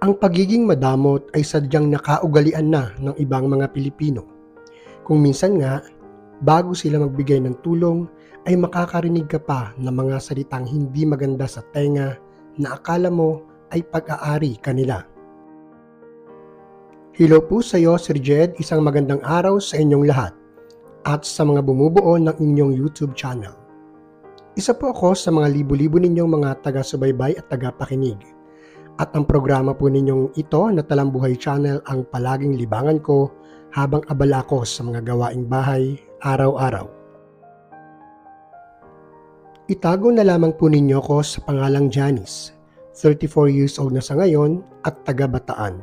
Ang pagiging madamot ay sadyang nakaugalian na ng ibang mga Pilipino. Kung minsan nga, bago sila magbigay ng tulong, ay makakarinig ka pa ng mga salitang hindi maganda sa tenga na akala mo ay pag-aari kanila. Hello po sa iyo, Sir Jed. Isang magandang araw sa inyong lahat at sa mga bumubuo ng inyong YouTube channel. Isa po ako sa mga libo-libo ninyong mga taga-subaybay at taga-pakinig. At ang programa po ninyong ito na Talambuhay Channel ang palaging libangan ko habang abala ko sa mga gawaing bahay araw-araw. Itago na lamang po ninyo ko sa pangalang Janice, 34 years old na sa ngayon at taga-bataan.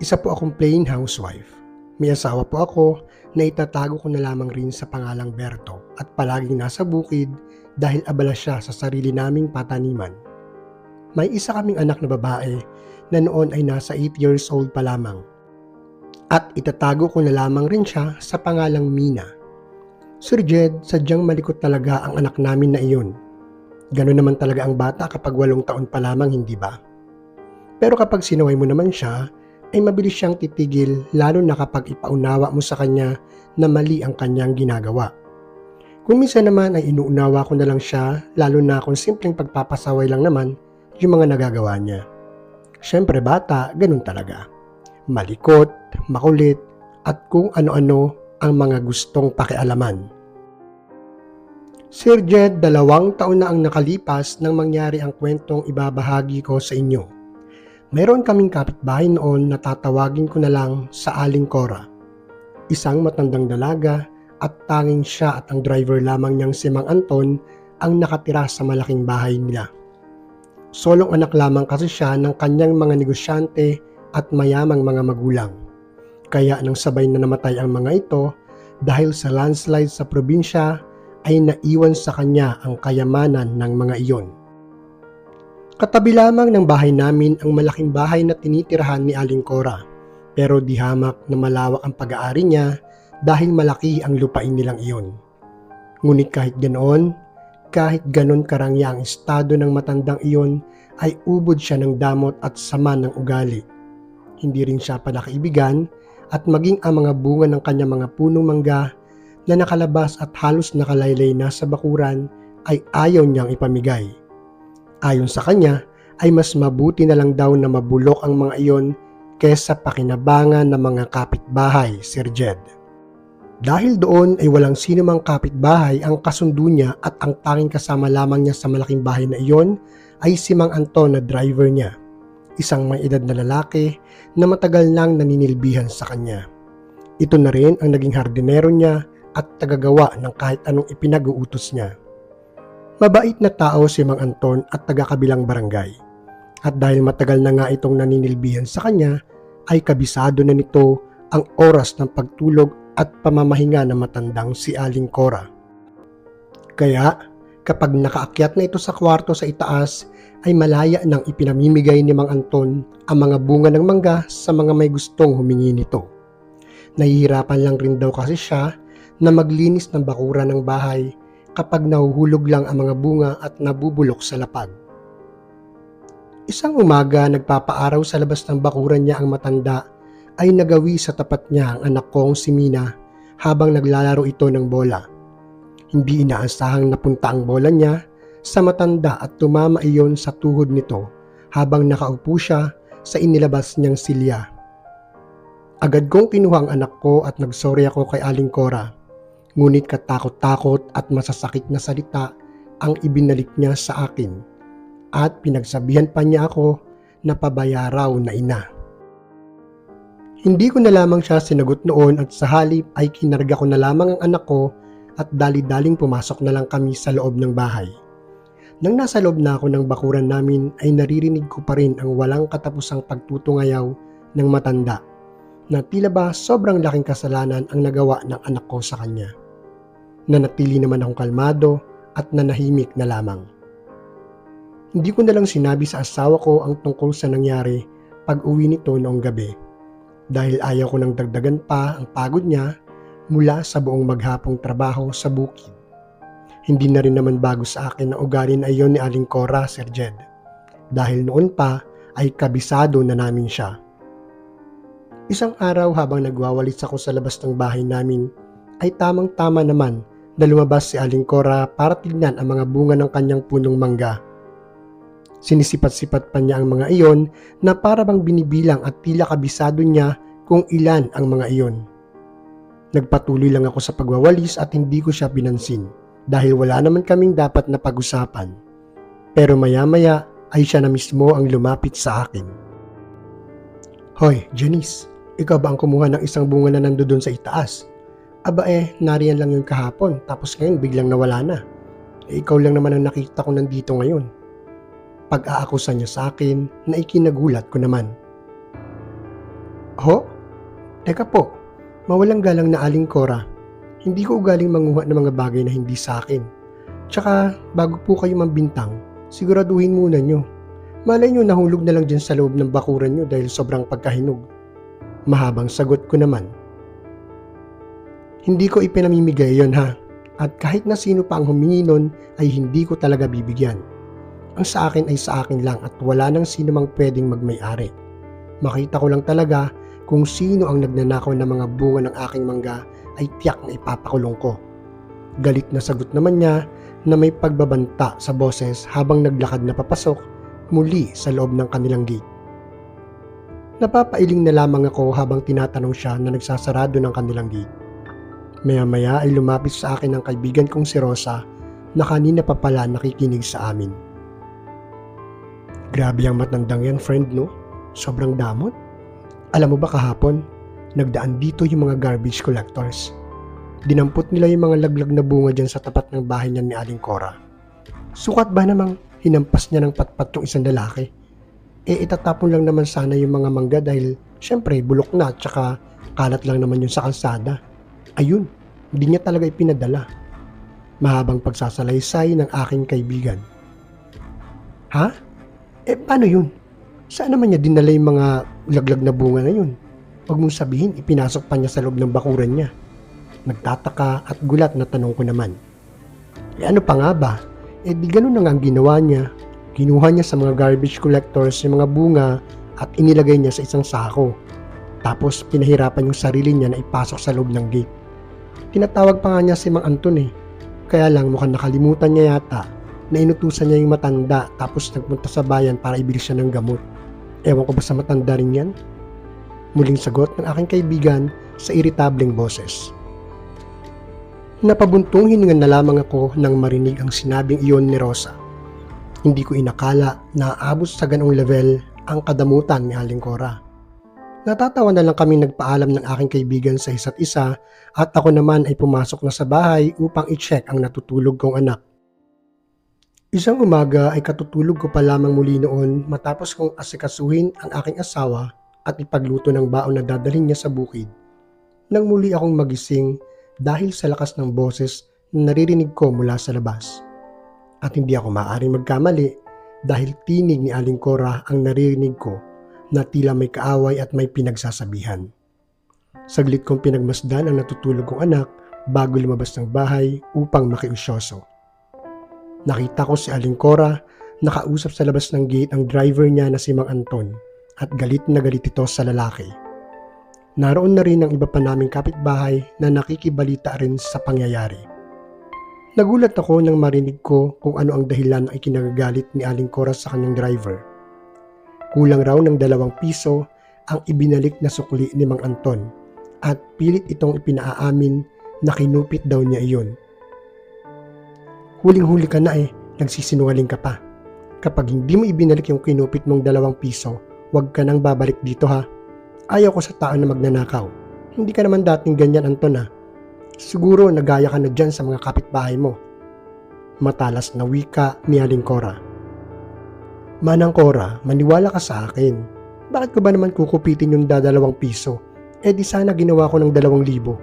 Isa po akong plain housewife. May asawa po ako na itatago ko na lamang rin sa pangalang Berto at palaging nasa bukid dahil abala siya sa sarili naming pataniman. May isa kaming anak na babae na noon ay nasa 8 years old pa lamang. At itatago ko na lamang rin siya sa pangalang Mina. Sir Jed, sadyang malikot talaga ang anak namin na iyon. Ganon naman talaga ang bata kapag walong taon pa lamang, hindi ba? Pero kapag sinaway mo naman siya, ay mabilis siyang titigil lalo na kapag ipaunawa mo sa kanya na mali ang kanyang ginagawa. Kung minsan naman ay inuunawa ko na lang siya, lalo na kung simpleng pagpapasaway lang naman yung mga nagagawa niya. Siyempre bata, ganun talaga. Malikot, makulit, at kung ano-ano ang mga gustong pakialaman. Sir Jed, dalawang taon na ang nakalipas nang mangyari ang kwentong ibabahagi ko sa inyo. Meron kaming kapitbahay noon na tatawagin ko na lang sa Aling Cora. Isang matandang dalaga at tanging siya at ang driver lamang niyang si Mang Anton ang nakatira sa malaking bahay nila. Solong anak lamang kasi siya ng kanyang mga negosyante at mayamang mga magulang. Kaya nang sabay na namatay ang mga ito dahil sa landslide sa probinsya ay naiwan sa kanya ang kayamanan ng mga iyon. Katabi lamang ng bahay namin ang malaking bahay na tinitirahan ni Aling Cora pero di hamak na malawak ang pag-aari niya dahil malaki ang lupain nilang iyon. Ngunit kahit ganoon, kahit ganon karangya ang estado ng matandang iyon ay ubod siya ng damot at sama ng ugali. Hindi rin siya palakaibigan at maging ang mga bunga ng kanyang mga punong mangga na nakalabas at halos nakalaylay na sa bakuran ay ayaw niyang ipamigay. Ayon sa kanya, ay mas mabuti na lang daw na mabulok ang mga iyon kesa pakinabangan ng mga kapitbahay, Sir Jed. Dahil doon ay walang sino mang kapitbahay ang kasundo niya at ang tanging kasama lamang niya sa malaking bahay na iyon ay si Mang Anton na driver niya, isang may edad na lalaki na matagal nang naninilbihan sa kanya. Ito na rin ang naging hardinero niya at tagagawa ng kahit anong ipinag-uutos niya. Mabait na tao si Mang Anton at taga-kabilang barangay. At dahil matagal na nga itong naninilbihan sa kanya, ay kabisado na nito ang oras ng pagtulog at pamamahinga ng matandang si Aling Cora. Kaya, kapag nakaakyat na ito sa kwarto sa itaas, ay malaya nang ipinamimigay ni Mang Anton ang mga bunga ng mangga sa mga may gustong humingi nito. Nahihirapan lang rin daw kasi siya na maglinis ng bakura ng bahay kapag nahuhulog lang ang mga bunga at nabubulok sa lapag. Isang umaga, nagpapaaraw sa labas ng bakuran niya ang matanda ay nagawi sa tapat niya ang anak kong si Mina habang naglalaro ito ng bola. Hindi inaasahang napunta ang bola niya sa matanda at tumama iyon sa tuhod nito habang nakaupo siya sa inilabas niyang silya. Agad kong kinuha ang anak ko at nagsorry ako kay Aling Cora Ngunit katakot-takot at masasakit na salita ang ibinalik niya sa akin at pinagsabihan pa niya ako na pabayaraw na ina. Hindi ko na lamang siya sinagot noon at sa halip ay kinarga ko na lamang ang anak ko at dali-daling pumasok na lang kami sa loob ng bahay. Nang nasa loob na ako ng bakuran namin ay naririnig ko pa rin ang walang katapusang pagtutungayaw ng matanda na tila ba sobrang laking kasalanan ang nagawa ng anak ko sa kanya. Nanatili naman akong kalmado at nanahimik na lamang. Hindi ko na lang sinabi sa asawa ko ang tungkol sa nangyari pag uwi nito noong gabi dahil ayaw ko nang dagdagan pa ang pagod niya mula sa buong maghapong trabaho sa bukid. Hindi na rin naman bago sa akin na iyon ni Aling Cora, Sir Jed. Dahil noon pa ay kabisado na namin siya. Isang araw habang nagwawalis ako sa labas ng bahay namin ay tamang-tama naman na lumabas si Aling Cora para tignan ang mga bunga ng kanyang punong mangga. Sinisipat-sipat pa niya ang mga iyon na para bang binibilang at tila kabisado niya kung ilan ang mga iyon. Nagpatuloy lang ako sa pagwawalis at hindi ko siya pinansin dahil wala naman kaming dapat na pag-usapan. Pero maya-maya ay siya na mismo ang lumapit sa akin. Hoy, Janice, ikaw ba ang kumuha ng isang bunga na nandoon sa itaas? Aba eh, nariyan lang yung kahapon, tapos ngayon biglang nawala na. Eh, ikaw lang naman ang nakita ko nandito ngayon. Pag-aakusa niya sa akin na ikinagulat ko naman. Ho? Teka po, mawalang galang na aling Cora. Hindi ko ugaling manguha ng mga bagay na hindi sa akin. Tsaka, bago po kayo mambintang, siguraduhin muna nyo. Malay nyo nahulog na lang dyan sa loob ng bakuran nyo dahil sobrang pagkahinog. Mahabang sagot ko naman. Hindi ko ipinamimigay yon ha. At kahit na sino pa ang humingi nun ay hindi ko talaga bibigyan. Ang sa akin ay sa akin lang at wala nang sino mang pwedeng magmay-ari. Makita ko lang talaga kung sino ang nagnanakaw ng mga bunga ng aking mangga ay tiyak na ipapakulong ko. Galit na sagot naman niya na may pagbabanta sa boses habang naglakad na papasok muli sa loob ng kanilang gate. Napapailing na lamang ako habang tinatanong siya na nagsasarado ng kanilang gate. Maya-maya ay lumapit sa akin ang kaibigan kong si Rosa na kanina pa pala nakikinig sa amin. Grabe ang matandang yan, friend, no? Sobrang damot. Alam mo ba kahapon, nagdaan dito yung mga garbage collectors. Dinampot nila yung mga laglag na bunga dyan sa tapat ng bahay niya ni Aling Cora. Sukat ba namang hinampas niya ng patpat yung isang lalaki? eh itatapon lang naman sana yung mga mangga dahil syempre bulok na at saka kalat lang naman yun sa kalsada. Ayun, hindi niya talaga ipinadala. Mahabang pagsasalaysay ng aking kaibigan. Ha? Eh paano yun? Saan naman niya dinala yung mga laglag na bunga na yun? Huwag mong sabihin, ipinasok pa niya sa loob ng bakuran niya. Nagtataka at gulat na tanong ko naman. Eh ano pa nga ba? Eh di ganun na nga ang ginawa niya Kinuha niya sa mga garbage collectors yung mga bunga at inilagay niya sa isang sako. Tapos pinahirapan yung sarili niya na ipasok sa loob ng gate. Tinatawag pa nga niya si Mang Anton eh. Kaya lang mukhang nakalimutan niya yata na inutusan niya yung matanda tapos nagpunta sa bayan para ibili siya ng gamot. Ewan ko ba sa matanda rin yan? Muling sagot ng aking kaibigan sa iritableng boses. Napabuntong hiningan na lamang ako nang marinig ang sinabing iyon ni Rosa. Hindi ko inakala na aabot sa ganong level ang kadamutan ni Aling Cora. Natatawa na lang kami nagpaalam ng aking kaibigan sa isa't isa at ako naman ay pumasok na sa bahay upang i-check ang natutulog kong anak. Isang umaga ay katutulog ko pa lamang muli noon matapos kong asikasuhin ang aking asawa at ipagluto ng baon na dadalhin niya sa bukid. Nang muli akong magising dahil sa lakas ng boses na naririnig ko mula sa labas at hindi ako maaaring magkamali dahil tinig ni Aling Cora ang naririnig ko na tila may kaaway at may pinagsasabihan. Saglit kong pinagmasdan ang natutulog kong anak bago lumabas ng bahay upang makiusyoso. Nakita ko si Aling Cora nakausap sa labas ng gate ang driver niya na si Mang Anton at galit na galit ito sa lalaki. Naroon na rin ang iba pa naming kapitbahay na nakikibalita rin sa pangyayari. Nagulat ako nang marinig ko kung ano ang dahilan ng ikinagagalit ni Aling Cora sa kanyang driver. Kulang raw ng dalawang piso ang ibinalik na sukli ni Mang Anton at pilit itong ipinaamin na kinupit daw niya iyon. Huling-huli ka na eh, nagsisinungaling ka pa. Kapag hindi mo ibinalik yung kinupit mong dalawang piso, huwag ka nang babalik dito ha. Ayaw ko sa tao na magnanakaw. Hindi ka naman dating ganyan Anton ha. Siguro nagaya ka na dyan sa mga kapitbahay mo. Matalas na wika ni Aling Cora. Manang Cora, maniwala ka sa akin. Bakit ko ba naman kukupitin yung dadalawang piso? Eh di sana ginawa ko ng dalawang libo.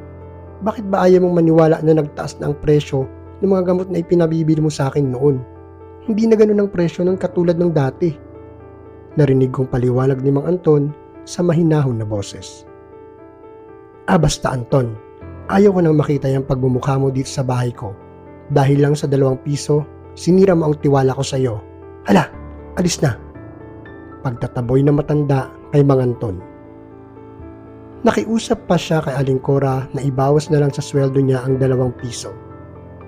Bakit ba ayaw mong maniwala na nagtaas na ang presyo ng mga gamot na ipinabibili mo sa akin noon? Hindi na ganun ang presyo ng katulad ng dati. Narinig kong paliwanag ni Mang Anton sa mahinahon na boses. Ah basta Anton, Ayaw ko nang makita yung pagbumukha mo dito sa bahay ko. Dahil lang sa dalawang piso, sinira mo ang tiwala ko sa iyo. Hala, alis na. pagtataboy na matanda kay Manganton. Nakiusap pa siya kay Aling Cora na ibawas na lang sa sweldo niya ang dalawang piso.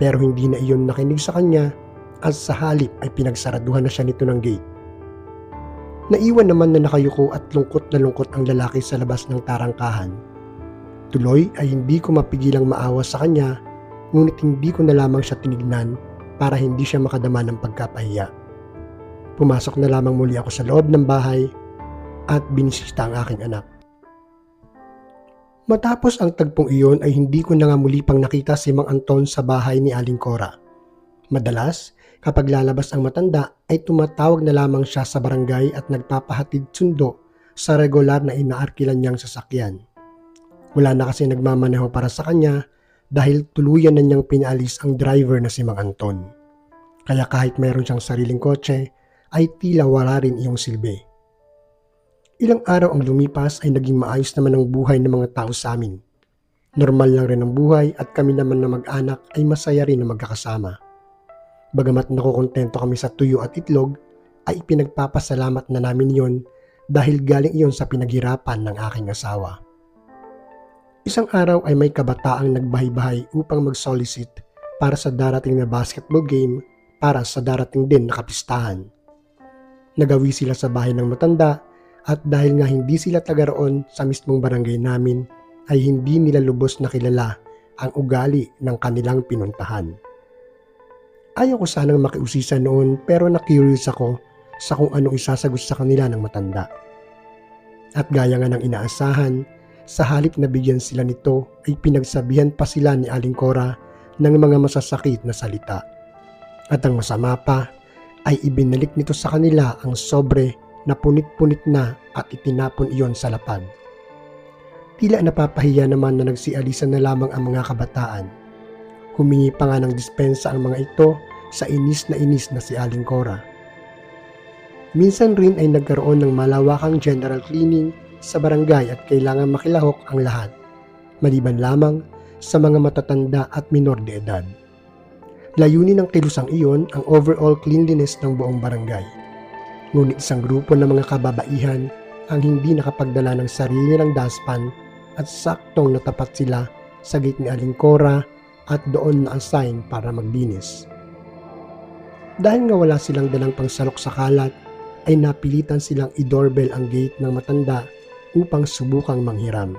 Pero hindi na iyon nakinig sa kanya at sa halip ay pinagsaraduhan na siya nito ng gate. Naiwan naman na nakayuko at lungkot na lungkot ang lalaki sa labas ng tarangkahan. Tuloy ay hindi ko mapigilang maawa sa kanya ngunit hindi ko na lamang siya tinignan para hindi siya makadama ng pagkapahiya. Pumasok na lamang muli ako sa loob ng bahay at binisita ang aking anak. Matapos ang tagpong iyon ay hindi ko na nga muli pang nakita si Mang Anton sa bahay ni Aling Cora. Madalas, kapag lalabas ang matanda ay tumatawag na lamang siya sa barangay at nagpapahatid sundo sa regular na inaarkilan niyang sasakyan. Wala na kasi nagmamaneho para sa kanya dahil tuluyan na niyang pinaalis ang driver na si Mang Anton. Kaya kahit mayroon siyang sariling kotse, ay tila wala rin iyong silbi. Ilang araw ang lumipas ay naging maayos naman ang buhay ng mga tao sa amin. Normal lang rin ang buhay at kami naman na mag-anak ay masaya rin na magkakasama. Bagamat nakukontento kami sa tuyo at itlog, ay pinagpapasalamat na namin yon dahil galing iyon sa pinaghirapan ng aking asawa. Isang araw ay may kabataang nagbahay-bahay upang mag-solicit para sa darating na basketball game para sa darating din na kapistahan. Nagawi sila sa bahay ng matanda at dahil nga hindi sila taga roon sa mismong barangay namin, ay hindi nila lubos na kilala ang ugali ng kanilang pinuntahan. Ayaw ko sanang makiusisa noon pero na-curious ako sa kung anong isasagot sa kanila ng matanda. At gaya nga ng inaasahan, sa halip na bigyan sila nito ay pinagsabihan pa sila ni Aling Cora ng mga masasakit na salita. At ang masama pa ay ibinalik nito sa kanila ang sobre na punit-punit na at itinapon iyon sa lapag. Tila napapahiya naman na nagsialisan na lamang ang mga kabataan. Humingi pa nga ng dispensa ang mga ito sa inis na inis na si Aling Cora. Minsan rin ay nagkaroon ng malawakang general cleaning sa barangay at kailangan makilahok ang lahat, maliban lamang sa mga matatanda at minor de edad. Layunin ng kilusang iyon ang overall cleanliness ng buong barangay Ngunit isang grupo ng mga kababaihan ang hindi nakapagdala ng sarili nilang daspan at saktong natapat sila sa gate ni Aling Cora at doon na-assign para maglinis. Dahil nga wala silang dalang pangsalok sa kalat, ay napilitan silang i-doorbell ang gate ng matanda upang subukang manghiram.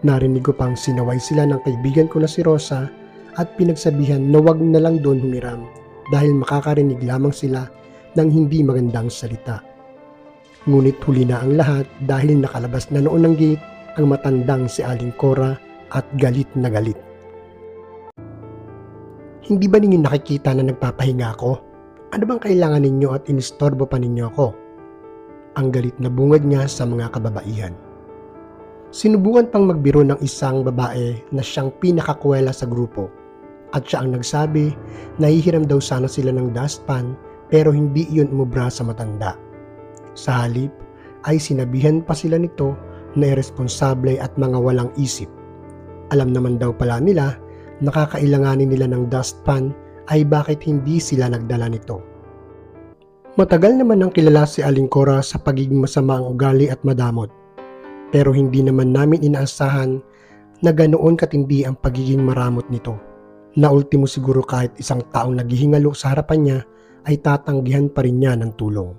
Narinig ko pang sinaway sila ng kaibigan ko na si Rosa at pinagsabihan na wag na lang doon humiram dahil makakarinig lamang sila ng hindi magandang salita. Ngunit huli na ang lahat dahil nakalabas na noon ng gate ang matandang si Aling Cora at galit na galit. Hindi ba ninyo nakikita na nagpapahinga ako? Ano bang kailangan ninyo at inistorbo pa ninyo ako? Ang galit na bungad niya sa mga kababaihan. Sinubukan pang magbiro ng isang babae na siyang pinakakwela sa grupo at siya ang nagsabi na hihiram daw sana sila ng dustpan pero hindi iyon umubra sa matanda. Sa halip ay sinabihan pa sila nito na irresponsable at mga walang isip. Alam naman daw pala nila nakakailanganin nila ng dustpan ay bakit hindi sila nagdala nito. Matagal naman ang kilala si Aling Cora sa pagiging masama ang ugali at madamot. Pero hindi naman namin inaasahan na ganoon katindi ang pagiging maramot nito. Na ultimo siguro kahit isang taong naghihingalo sa harapan niya ay tatanggihan pa rin niya ng tulong.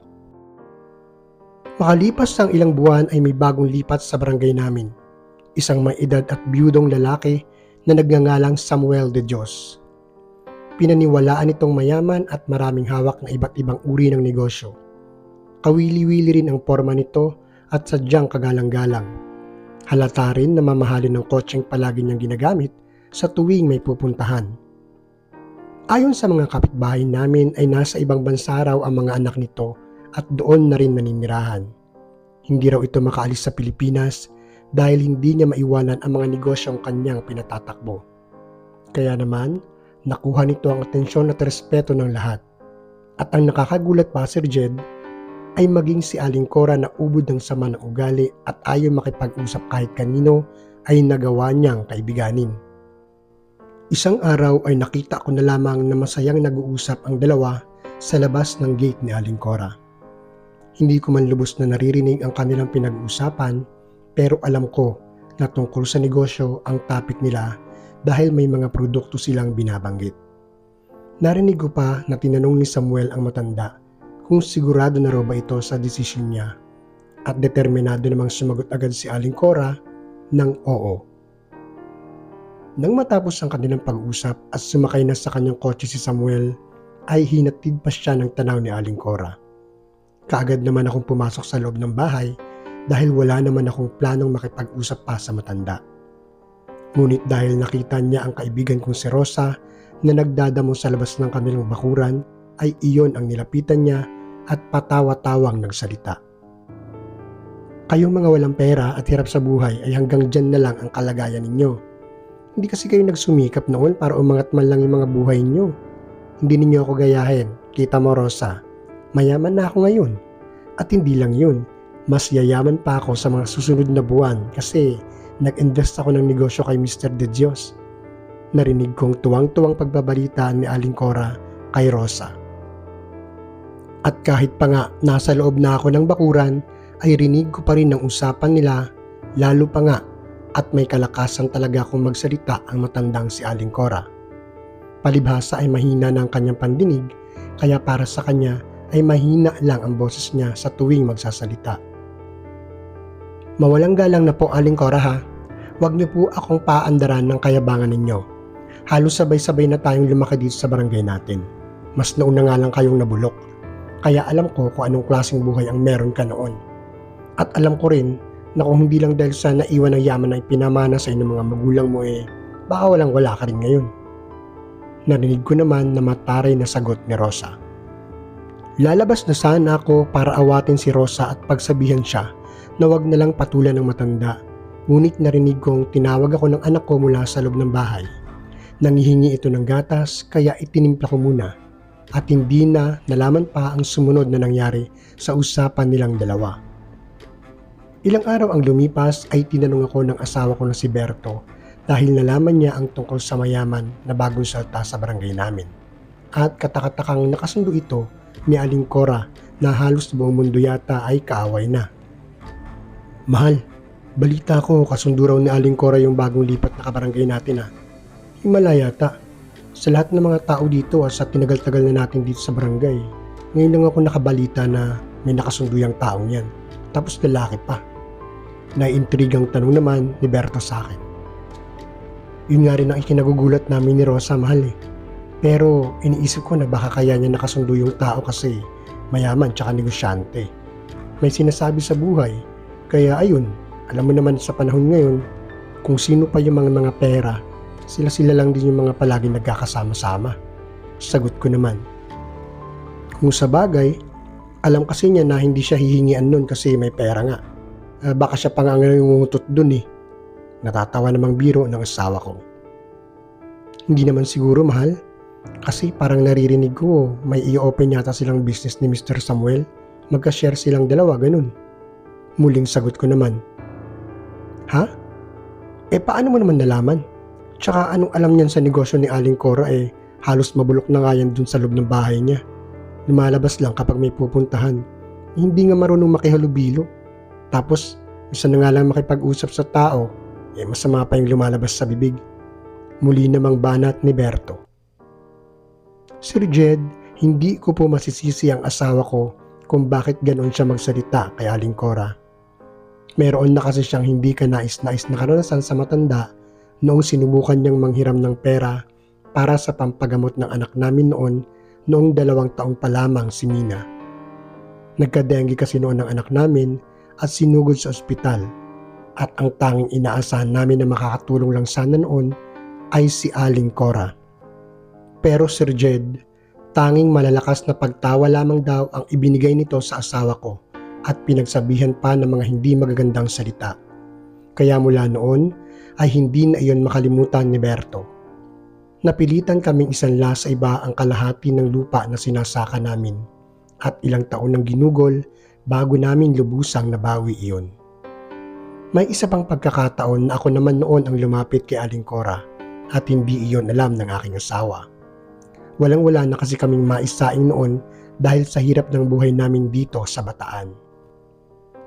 Makalipas ang ilang buwan ay may bagong lipat sa barangay namin. Isang may edad at biyudong lalaki na nagngangalang Samuel de Dios. Pinaniwalaan itong mayaman at maraming hawak na iba't ibang uri ng negosyo. Kawili-wili rin ang forma nito at sadyang kagalang-galang. Halata rin na mamahalin ng kotseng palagi niyang ginagamit sa tuwing may pupuntahan. Ayon sa mga kapitbahay namin ay nasa ibang bansa raw ang mga anak nito at doon na rin naninirahan. Hindi raw ito makaalis sa Pilipinas dahil hindi niya maiwanan ang mga negosyong kanyang pinatatakbo. Kaya naman, nakuha nito ang atensyon at respeto ng lahat. At ang nakakagulat pa Sir Jed ay maging si Aling Cora na ubod ng sama ng ugali at ayaw makipag-usap kahit kanino ay nagawa niyang kaibiganin. Isang araw ay nakita ko na lamang na masayang nag-uusap ang dalawa sa labas ng gate ni Aling Cora. Hindi ko man lubos na naririnig ang kanilang pinag-uusapan pero alam ko na tungkol sa negosyo ang topic nila dahil may mga produkto silang binabanggit. Narinig ko pa na tinanong ni Samuel ang matanda kung sigurado na raw ba ito sa desisyon niya at determinado namang sumagot agad si Aling Cora ng oo. Nang matapos ang kanilang pag-usap at sumakay na sa kanyang kotse si Samuel, ay hinatid pa siya ng tanaw ni Aling Cora. Kaagad naman akong pumasok sa loob ng bahay dahil wala naman akong planong makipag-usap pa sa matanda. Ngunit dahil nakita niya ang kaibigan kong si Rosa na nagdadamo sa labas ng kanilang bakuran, ay iyon ang nilapitan niya at patawa-tawang nagsalita. Kayong mga walang pera at hirap sa buhay ay hanggang dyan na lang ang kalagayan ninyo. Hindi kasi kayo nagsumikap noon para umangat man lang yung mga buhay ninyo. Hindi ninyo ako gayahin. Kita mo Rosa, mayaman na ako ngayon. At hindi lang yun, mas yayaman pa ako sa mga susunod na buwan kasi nag-invest ako ng negosyo kay Mr. De Dios. Narinig kong tuwang-tuwang pagbabalita ni Aling Cora kay Rosa. At kahit pa nga nasa loob na ako ng bakuran, ay rinig ko pa rin ang usapan nila, lalo pa nga at may kalakasan talaga akong magsalita ang matandang si Aling Cora. Palibhasa ay mahina na ang kanyang pandinig, kaya para sa kanya ay mahina lang ang boses niya sa tuwing magsasalita. Mawalang galang na po Aling Cora ha. Huwag niyo po akong paandaran ng kayabangan ninyo. Halos sabay-sabay na tayong lumaki dito sa barangay natin. Mas nauna nga lang kayong nabulok. Kaya alam ko kung anong klaseng buhay ang meron ka noon. At alam ko rin na kung hindi lang dahil sa naiwan ng yaman na ipinamana sa inyong mga magulang mo eh, baka walang wala ka rin ngayon. Narinig ko naman na mataray na sagot ni Rosa. Lalabas na sana ako para awatin si Rosa at pagsabihan siya na wag na lang patulan ng matanda. Ngunit narinig kong tinawag ako ng anak ko mula sa loob ng bahay. Nangihingi ito ng gatas kaya itinimpla ko muna at hindi na nalaman pa ang sumunod na nangyari sa usapan nilang dalawa. Ilang araw ang lumipas ay tinanong ako ng asawa ko na si Berto dahil nalaman niya ang tungkol sa mayaman na bagong salta sa barangay namin. At katakatakang nakasundo ito ni Aling Cora na halos buong mundo yata ay kaaway na. Mahal, balita ko kasundo raw ni Aling Cora yung bagong lipat na kabarangay natin ha. Himala yata. Sa lahat ng mga tao dito at sa tinagal-tagal na natin dito sa barangay, ngayon lang ako nakabalita na may nakasundo yung taong yan. Tapos lalaki pa. Naiintrigang tanong naman ni Berto sa akin. Yun nga rin ang ikinagugulat namin ni Rosa mahal eh. Pero iniisip ko na baka kaya niya nakasundo yung tao kasi mayaman tsaka negosyante. May sinasabi sa buhay. Kaya ayun, alam mo naman sa panahon ngayon, kung sino pa yung mga mga pera, sila-sila lang din yung mga palagi nagkakasama-sama. Sagot ko naman. Kung sa bagay, alam kasi niya na hindi siya hihingian nun kasi may pera nga. Uh, baka siya pa nga ngayon ngutot dun eh. Natatawa namang biro ng asawa ko. Hindi naman siguro mahal. Kasi parang naririnig ko may i-open yata silang business ni Mr. Samuel. Magka-share silang dalawa, ganun. Muling sagot ko naman. Ha? Eh paano mo naman nalaman? Tsaka anong alam niyan sa negosyo ni Aling Cora eh halos mabulok na nga yan dun sa loob ng bahay niya. Lumalabas lang kapag may pupuntahan. Hindi nga marunong makihalubilo. Tapos, isa na nga lang makipag-usap sa tao, eh masama pa yung lumalabas sa bibig. Muli namang banat ni Berto. Sir Jed, hindi ko po masisisi ang asawa ko kung bakit ganoon siya magsalita kay Aling Cora. Meron na kasi siyang hindi ka nais-nais na karanasan sa matanda noong sinubukan niyang manghiram ng pera para sa pampagamot ng anak namin noon noong dalawang taong pa lamang si Mina. Nagkadenggi kasi noon ng anak namin at sinugod sa ospital at ang tanging inaasahan namin na makakatulong lang sana noon ay si Aling Cora. Pero Sir Jed, tanging malalakas na pagtawa lamang daw ang ibinigay nito sa asawa ko at pinagsabihan pa ng mga hindi magagandang salita. Kaya mula noon ay hindi na iyon makalimutan ni Berto. Napilitan kaming isanla sa iba ang kalahati ng lupa na sinasaka namin at ilang taon ng ginugol bago namin lubusang nabawi iyon. May isa pang pagkakataon na ako naman noon ang lumapit kay Aling Cora at hindi iyon alam ng aking asawa. Walang wala na kasi kaming maisaing noon dahil sa hirap ng buhay namin dito sa Bataan.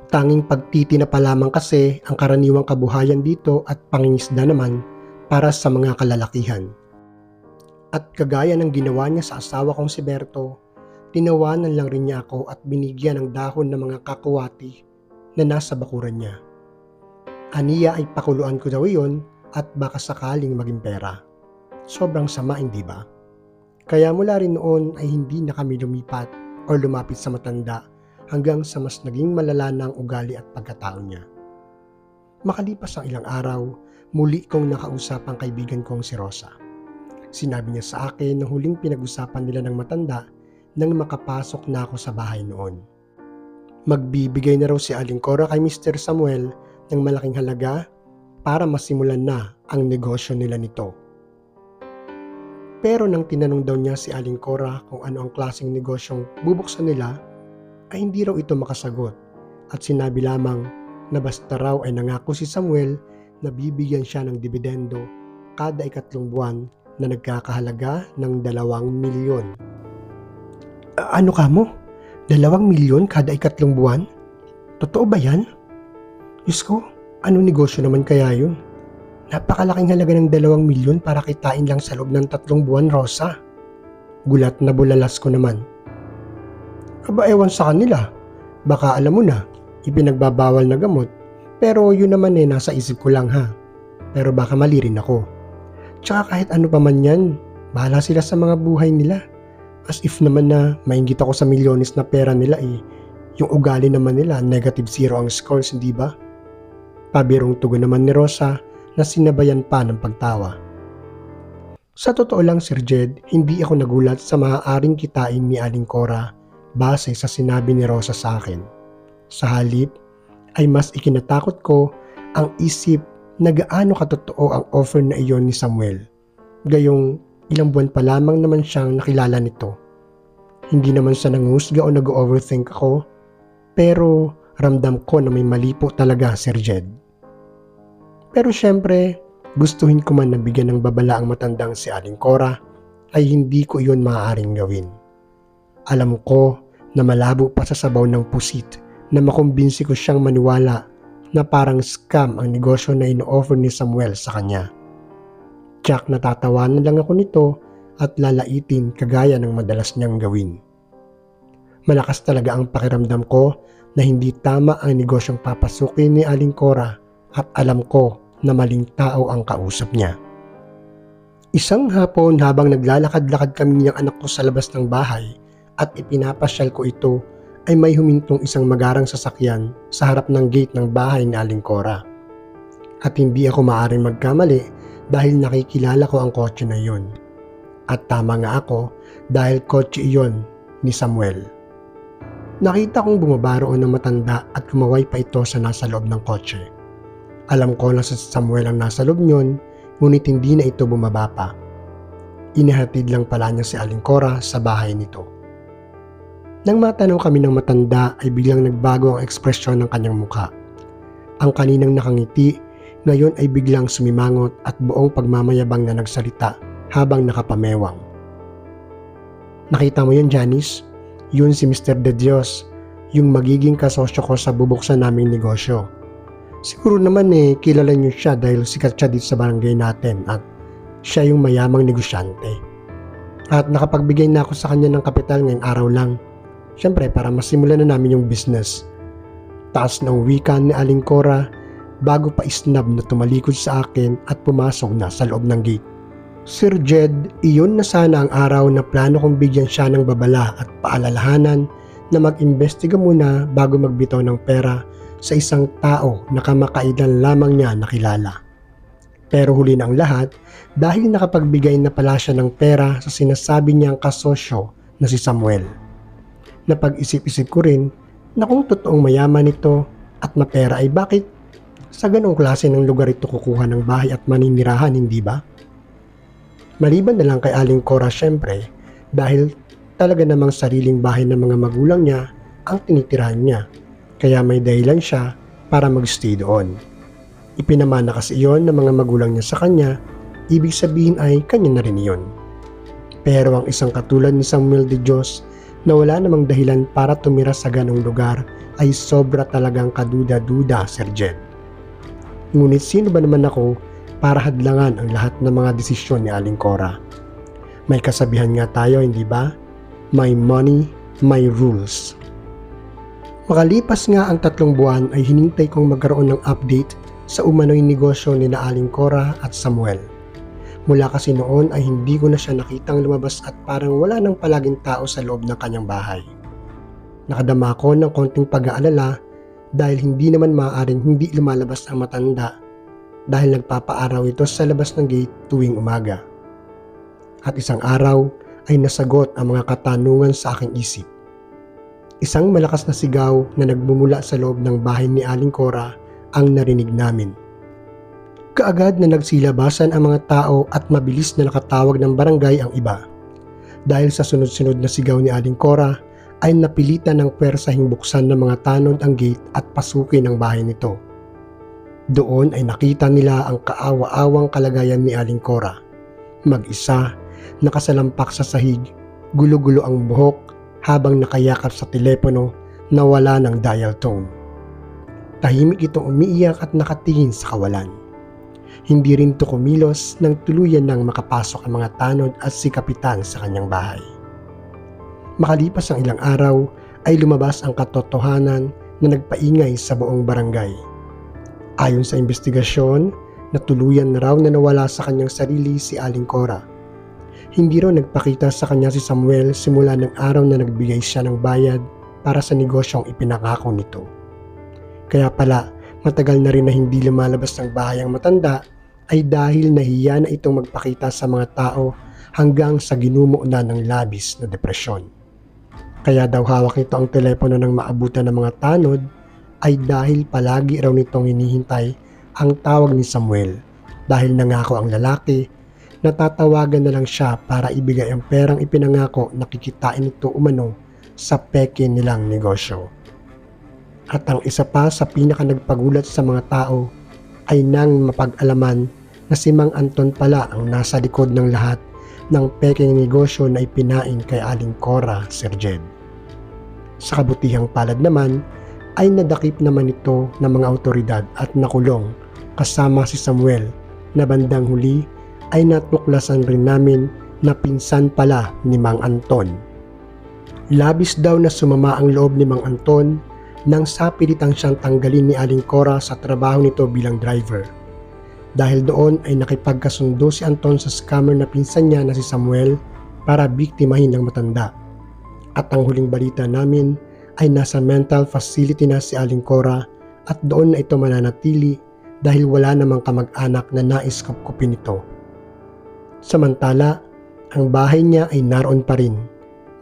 Tanging pagtitina pa lamang kasi ang karaniwang kabuhayan dito at pangingisda naman para sa mga kalalakihan. At kagaya ng ginawa niya sa asawa kong si Berto, tinawanan lang rin niya ako at binigyan ng dahon ng mga kakuwati na nasa bakuran niya. Aniya ay pakuluan ko daw iyon at baka sakaling maging pera. Sobrang sama, hindi ba? Kaya mula rin noon ay hindi na kami lumipat o lumapit sa matanda hanggang sa mas naging malala na ang ugali at pagkatao niya. Makalipas ang ilang araw, muli kong nakausap ang kaibigan kong si Rosa. Sinabi niya sa akin na huling pinag-usapan nila ng matanda nang makapasok na ako sa bahay noon. Magbibigay na raw si Aling Cora kay Mr. Samuel ng malaking halaga para masimulan na ang negosyo nila nito. Pero nang tinanong daw niya si Aling Cora kung ano ang klaseng negosyong bubuksan nila, ay hindi raw ito makasagot at sinabi lamang na basta raw ay nangako si Samuel na bibigyan siya ng dividendo kada ikatlong buwan na nagkakahalaga ng dalawang milyon. Ano ka mo? Dalawang milyon kada ikatlong buwan? Totoo ba yan? Diyos ko, ano negosyo naman kaya yun? Napakalaking halaga ng dalawang milyon para kitain lang sa loob ng tatlong buwan, Rosa. Gulat na bulalas ko naman. Aba ewan sa kanila. Baka alam mo na, ipinagbabawal na gamot. Pero yun naman eh, nasa isip ko lang ha. Pero baka mali rin ako. Tsaka kahit ano pa man yan, bahala sila sa mga buhay nila. As if naman na maingit ako sa milyones na pera nila eh. Yung ugali naman nila, negative zero ang scores, hindi ba? Pabirong tugon naman ni Rosa na sinabayan pa ng pagtawa. Sa totoo lang Sir Jed, hindi ako nagulat sa maaaring kitain ni Aling Cora base sa sinabi ni Rosa sa akin. Sa halip, ay mas ikinatakot ko ang isip na gaano katotoo ang offer na iyon ni Samuel. Gayong ilang buwan pa lamang naman siyang nakilala nito. Hindi naman siya nangusga o nag-overthink ako, pero ramdam ko na may mali po talaga Sir Jed. Pero syempre, gustuhin ko man nabigyan ng babala ang matandang si Aling Cora, ay hindi ko iyon maaaring gawin. Alam ko na malabo pa sa sabaw ng pusit na makumbinsi ko siyang maniwala na parang scam ang negosyo na ino-offer ni Samuel sa kanya. Jack natatawanan lang ako nito at lalaitin kagaya ng madalas niyang gawin. Malakas talaga ang pakiramdam ko na hindi tama ang negosyong papasukin ni Aling Cora at alam ko na maling tao ang kausap niya. Isang hapon habang naglalakad-lakad kami niyang anak ko sa labas ng bahay at ipinapasyal ko ito ay may humintong isang magarang sasakyan sa harap ng gate ng bahay ni Aling Cora. At hindi ako maaaring magkamali dahil nakikilala ko ang kotse na iyon. At tama nga ako dahil kotse iyon ni Samuel. Nakita kong bumaba roon ng matanda at kumaway pa ito sa nasa loob ng kotse. Alam ko na sa Samuel ang nasa loob niyon, ngunit hindi na ito bumaba pa. Inihatid lang pala niya si Aling Cora sa bahay nito. Nang matanaw kami ng matanda ay biglang nagbago ang ekspresyon ng kanyang mukha. Ang kaninang nakangiti, ngayon ay biglang sumimangot at buong pagmamayabang na nagsalita habang nakapamewang. Nakita mo yun, Janice? Yun si Mr. De Dios, yung magiging kasosyo ko sa bubuksan naming negosyo. Siguro naman eh, kilala niyo siya dahil sikat siya dito sa barangay natin at siya yung mayamang negosyante. At nakapagbigay na ako sa kanya ng kapital ngayong araw lang. Siyempre, para masimulan na namin yung business. Taas ng wika ni Aling Cora bago pa isnab na tumalikod sa akin at pumasok na sa loob ng gate. Sir Jed, iyon na sana ang araw na plano kong bigyan siya ng babala at paalalahanan na mag-imbestiga muna bago magbitaw ng pera sa isang tao na kamakailan lamang niya nakilala. Pero huli ng lahat, dahil nakapagbigay na pala siya ng pera sa sinasabi niyang kasosyo na si Samuel. Napag-isip-isip ko rin na kung totoong mayaman ito at mapera ay bakit sa ganong klase ng lugar ito kukuha ng bahay at maninirahan, hindi ba? Maliban na lang kay Aling Cora syempre dahil talaga namang sariling bahay ng mga magulang niya ang tinitirahan niya kaya may dahilan siya para magstay doon. Ipinamana kasi iyon ng mga magulang niya sa kanya, ibig sabihin ay kanya na rin iyon. Pero ang isang katulad ni Samuel de Dios na wala namang dahilan para tumira sa ganong lugar ay sobra talagang kaduda-duda, Sir Jed. Ngunit sino ba naman ako para hadlangan ang lahat ng mga desisyon ni Aling Cora? May kasabihan nga tayo, hindi ba? My money, my rules. Makalipas nga ang tatlong buwan ay hinintay kong magkaroon ng update sa umano'y negosyo ni na Aling Cora at Samuel. Mula kasi noon ay hindi ko na siya nakitang lumabas at parang wala nang palaging tao sa loob ng kanyang bahay. Nakadama ko ng konting pag-aalala dahil hindi naman maaaring hindi lumalabas ang matanda dahil nagpapaaraw ito sa labas ng gate tuwing umaga. At isang araw ay nasagot ang mga katanungan sa aking isip. Isang malakas na sigaw na nagmumula sa loob ng bahay ni Aling Cora ang narinig namin. Kaagad na nagsilabasan ang mga tao at mabilis na nakatawag ng barangay ang iba. Dahil sa sunod-sunod na sigaw ni Aling Cora, ay napilitan ng pwersahing buksan ng mga tanod ang gate at pasukin ang bahay nito. Doon ay nakita nila ang kaawa-awang kalagayan ni Aling Cora. Mag-isa, nakasalampak sa sahig, gulo-gulo ang buhok habang nakayakap sa telepono na wala ng dial tone. Tahimik itong umiiyak at nakatingin sa kawalan. Hindi rin to kumilos nang tuluyan nang makapasok ang mga tanod at si Kapitan sa kanyang bahay. Makalipas ang ilang araw ay lumabas ang katotohanan na nagpaingay sa buong barangay. Ayon sa investigasyon, natuluyan na raw na nawala sa kanyang sarili si Aling Cora. Hindi raw nagpakita sa kanya si Samuel simula ng araw na nagbigay siya ng bayad para sa negosyong ipinangako nito. Kaya pala, matagal na rin na hindi lumalabas ng bahay ang matanda ay dahil nahiya na itong magpakita sa mga tao hanggang sa ginumo na ng labis na depresyon. Kaya daw hawak nito ang telepono ng maabutan ng mga tanod ay dahil palagi raw nitong hinihintay ang tawag ni Samuel dahil nangako ang lalaki na tatawagan na lang siya para ibigay ang perang ipinangako na kikitain nito umano sa peke nilang negosyo. At ang isa pa sa pinaka nagpagulat sa mga tao ay nang mapag-alaman na si Mang Anton pala ang nasa likod ng lahat ng peking negosyo na ipinain kay Aling Cora, Sir Jed. Sa kabutihang palad naman, ay nadakip naman ito ng mga autoridad at nakulong kasama si Samuel na bandang huli ay natuklasan rin namin na pinsan pala ni Mang Anton. Labis daw na sumama ang loob ni Mang Anton nang sapilitang siyang tanggalin ni Aling Cora sa trabaho nito bilang driver. Dahil doon ay nakipagkasundo si Anton sa scammer na pinsan niya na si Samuel para biktimahin ng matanda. At ang huling balita namin ay nasa mental facility na si Aling Cora at doon na ito mananatili dahil wala namang kamag-anak na nais kapkupin ito. Samantala, ang bahay niya ay naroon pa rin,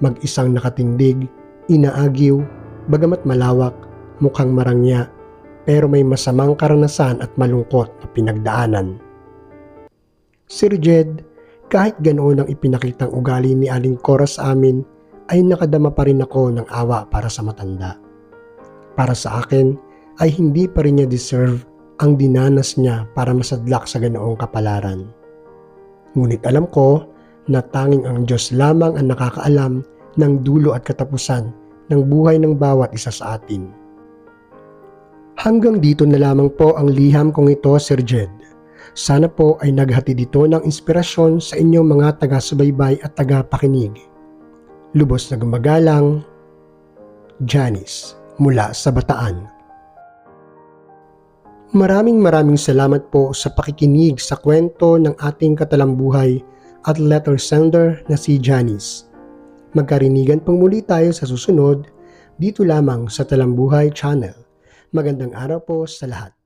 mag-isang nakatindig, inaagiw, bagamat malawak, mukhang marangya, pero may masamang karanasan at malungkot na pinagdaanan. Sir Jed, kahit ganoon ang ipinakitang ugali ni Aling Cora sa amin, ay nakadama pa rin ako ng awa para sa matanda. Para sa akin, ay hindi pa rin niya deserve ang dinanas niya para masadlak sa ganoong kapalaran. Ngunit alam ko na tanging ang Diyos lamang ang nakakaalam ng dulo at katapusan ng buhay ng bawat isa sa atin. Hanggang dito na lamang po ang liham kong ito, Sir Jed. Sana po ay naghati dito ng inspirasyon sa inyong mga taga-subaybay at taga-pakinig. Lubos na gumagalang, Janice mula sa Bataan. Maraming maraming salamat po sa pakikinig sa kwento ng ating katalambuhay at letter sender na si Janice. Magkarinigan pang muli tayo sa susunod dito lamang sa Talambuhay Channel. Magandang araw po sa lahat.